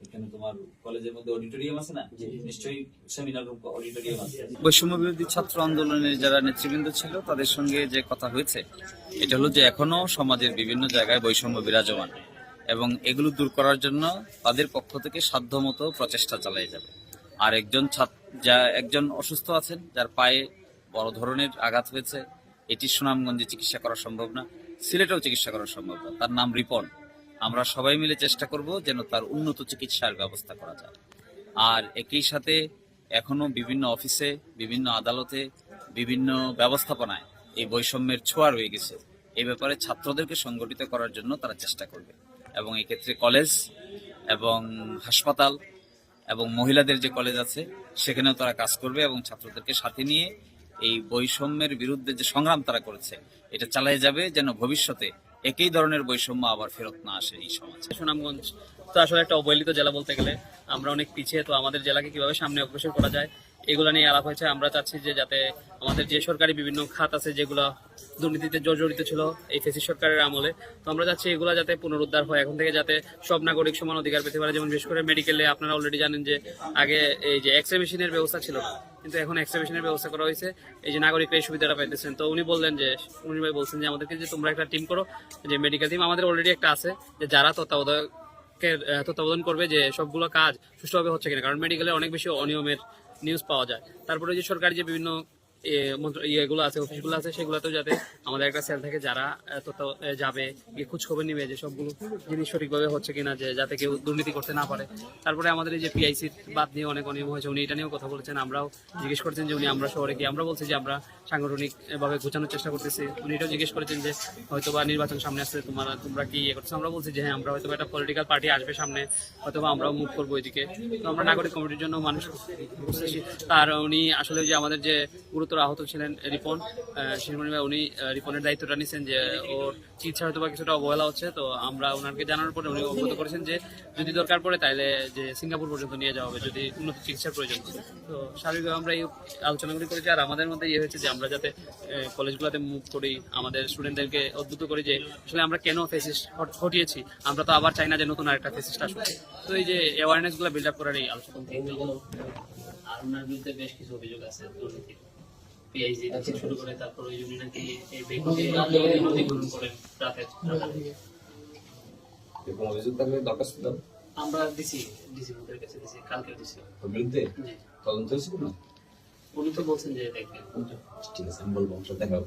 এখানে তোমার কলেজের মধ্যে অডিটোরিয়াম আছে না? নিশ্চয়ই সেমিনার রুম অডিটোরিয়াম আছে। বৈষম্য বিরোধী ছাত্র আন্দোলনের যারা নেতৃবৃন্দ ছিল তাদের সঙ্গে যে কথা হয়েছে এটা হলো যে এখনও সমাজের বিভিন্ন জায়গায় বৈষম্য বিরাজমান এবং এগুলো দূর করার জন্য তাদের পক্ষ থেকে সাধ্যমতো প্রচেষ্টা চালিয়ে যাবে। আর একজন ছাত্র যা একজন অসুস্থ আছেন যার পায়ে বড় ধরনের আঘাত হয়েছে এটি সুনামগঞ্জে চিকিৎসা করা সম্ভব না সিলেটেও চিকিৎসা করা সম্ভব না তার নাম রিপন। আমরা সবাই মিলে চেষ্টা করব যেন তার উন্নত চিকিৎসার ব্যবস্থা করা যায়। আর একই সাথে এখনও বিভিন্ন অফিসে, বিভিন্ন আদালতে, বিভিন্ন ব্যবস্থাপনায় এই বৈষম্যের ছোঁয়া রয়ে গেছে। এ ব্যাপারে ছাত্রদেরকে সংগঠিত করার জন্য তারা চেষ্টা করবে। এবং এক্ষেত্রে কলেজ এবং হাসপাতাল এবং মহিলাদের যে কলেজ আছে, সেখানেও তারা কাজ করবে এবং ছাত্রদেরকে সাথে নিয়ে এই বৈষম্যের বিরুদ্ধে যে সংগ্রাম তারা করেছে, এটা চালিয়ে যাবে যেন ভবিষ্যতে একই ধরনের বৈষম্য আবার ফেরত না আসে এই সমাজে। সুনামগঞ্জ তো আসলে একটা অবহেলিত জেলা বলতে গেলে, আমরা অনেক পিছিয়ে, তো আমাদের জেলাকে কীভাবে সামনে অগ্রসর করা যায়, এগুলো নিয়ে আলাপ হয়েছে। আমরা চাচ্ছি যে যাতে আমাদের যে সরকারি বিভিন্ন খাত আছে, যেগুলো দুর্নীতিতে জর্জরিত ছিল এই ফেসি সরকারের আমলে, তো আমরা চাচ্ছি এগুলো যাতে পুনরুদ্ধার হয়, এখন থেকে যাতে সব নাগরিক সমান অধিকার পেতে পারে। যেমন বিশেষ করে মেডিকেলে আপনারা অলরেডি জানেন যে আগে এই যে এক্স রে মেশিনের ব্যবস্থা ছিল কিন্তু এখন এক্সিবিশনের ব্যবস্থা করা হয়েছে। এই যে নাগরিকরা এই সুবিধাটা পাইতেছেন। তো উনি বললেন যে, উনি ভাই বলছেন যে, আমাদেরকে যে তোমরা একটা টিম করো, যে মেডিকেল টিম আমাদের অলরেডি একটা আছে, যে যারা তত্ত্বাবধায়কের তত্ত্বাবধান করবে যে সবগুলো কাজ সুষ্ঠুভাবে হচ্ছে কিনা? কারণ মেডিকেলে অনেক বেশি অনিয়মের নিউজ পাওয়া যায়। তারপরে যে সরকারি যে বিভিন্ন ইয়েগুলো আছে অফিসগুলো আছে, সেগুলোতেও যাতে আমাদের একটা সেল থাকে যারা যাবে, গিয়ে খোঁজ নিবে যে সবগুলো জিনিস সঠিকভাবে হচ্ছে কিনা, যে যাতে কেউ দুর্নীতি করতে না পারে। তারপরে আমাদের এই যে পিআইসির বাদ নিয়ে অনেক অনিয়ম হয়েছে, উনি এটা নিয়েও কথা বলেছেন, আমরাও জিজ্ঞেস করছেন যে উনি আমরা শহরে গিয়ে আমরা বলছি যে আমরা সাংগঠনিক ভাবে গোছানোর চেষ্টা করতেছি। উনি এটাও জিজ্ঞেস করেছেন যে হয়তো বা নির্বাচন সামনে আসছে, তোমরা তোমরা কি ইয়ে করছ আমরা বলছি যে হ্যাঁ আমরা হয়তো একটা পলিটিক্যাল পার্টি আসবে সামনে হয়তো বা আমরাও মুভ করব এদিকে। তো আমরা নাগরিক কমিটির জন্য মানুষ আর উনি আসলে যে আমাদের যে গুরুতর আহত ছিলেন রিপন। শিরমণি ভাই, উনি রিপনের দায়িত্বটা নিয়েছেন যে ওর চিকিৎসা হয়তো বা কিছুটা অবহেলা হচ্ছে, তো আমরা ওনাকে জানানোর পরে উনি অবগত করেছেন যে যদি দরকার পড়ে তাহলে যে সিঙ্গাপুর পর্যন্ত নিয়ে যাওয়া হবে, যদি উন্নত চিকিৎসার প্রয়োজন হয়। তো স্বাভাবিকভাবে আমরা এই আলোচনাগুলি করেছি, আর আমাদের মধ্যে ইয়ে হয়েছে যে আমরা যাতে কলেজগুলোতে মুভ করি, আমাদের স্টুডেন্টদেরকে উদ্বুদ্ধ করি যে আসলে আমরা কেন ফেসিস ঘটিয়েছি আমরা তো আবার চাই না যে নতুন আরেকটা ফেসিসটা আসুক। তো এই যে অ্যাওয়ারনেসগুলো বিল্ড আপ করার এই আলোচনা। আর ওনার বিরুদ্ধে বেশ কিছু অভিযোগ আছে, দুর্নীতি। পিআইজি থেকে শুরু করে তারপর ওই জমি নাকি এই ব্যক্তি করেন রাতে এরকম অভিযোগ থাকলে দরখাস্ত দাও আমরা দিছি ডিসি মুখের কাছে দিছি কালকে দিছি। বিরুদ্ধে? তদন্ত হয়েছে কোনো? উনি তো বলছেন যে দেখবেন ঠিক আছে আমি বলব দেখা।